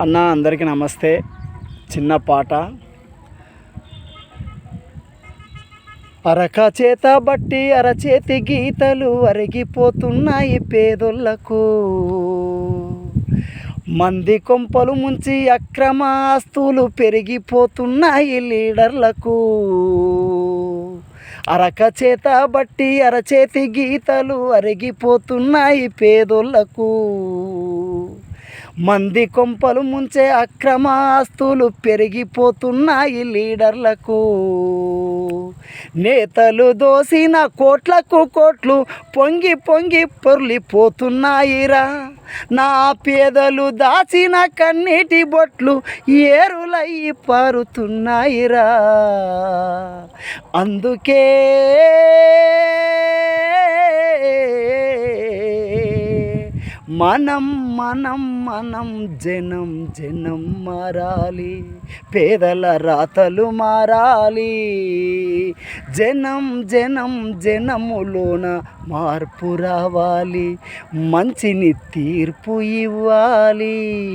అన్న అందరికీ నమస్తే. చిన్న పాట. అరక చేత బట్టి అరచేతి గీతలు అరిగిపోతున్నాయి పేదోళ్ళకు. మంది కొంపలు ముంచి అక్రమ ఆస్తులు పెరిగిపోతున్నాయి లీడర్లకు. అరక చేత బట్టి అరచేతి గీతలు అరిగిపోతున్నాయి పేదోళ్ళకు. మంది కొంపలు ముంచే అక్రమ ఆస్తులు పెరిగిపోతున్నాయి లీడర్లకు. నేతలు దోసిన కోట్లకు కోట్లు పొంగి పొంగి పొర్లిపోతున్నాయిరా. నా పేదలు దాచిన కన్నీటి బొట్లు ఏరులయ్యి పారుతున్నాయిరా. అందుకే మనం మనం మనం జనం జనం మారాలి. పేదల రాతలు మారాలి. జనం జనం జనములోన మార్పు రావాలి. మంచిని తీర్పు ఇవ్వాలి.